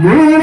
Move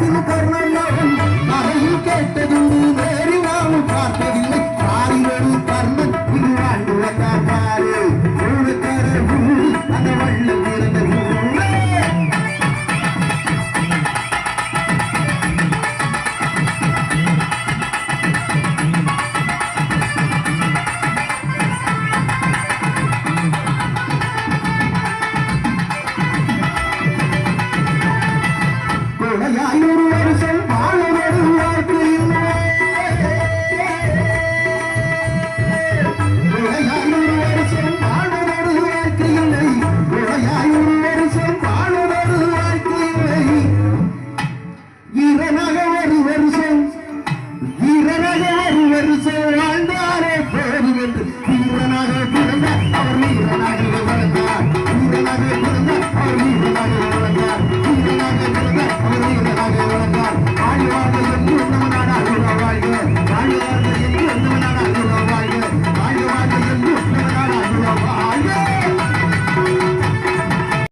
காற்றில் கர்மயோகம் அதையும் கேட்டதும் நீ வேறு நாமும் பார்த்ததில்லை. ஆறிரவு கர்மன் இரு ஆண்டு காப்பாறு அந்த வள்ள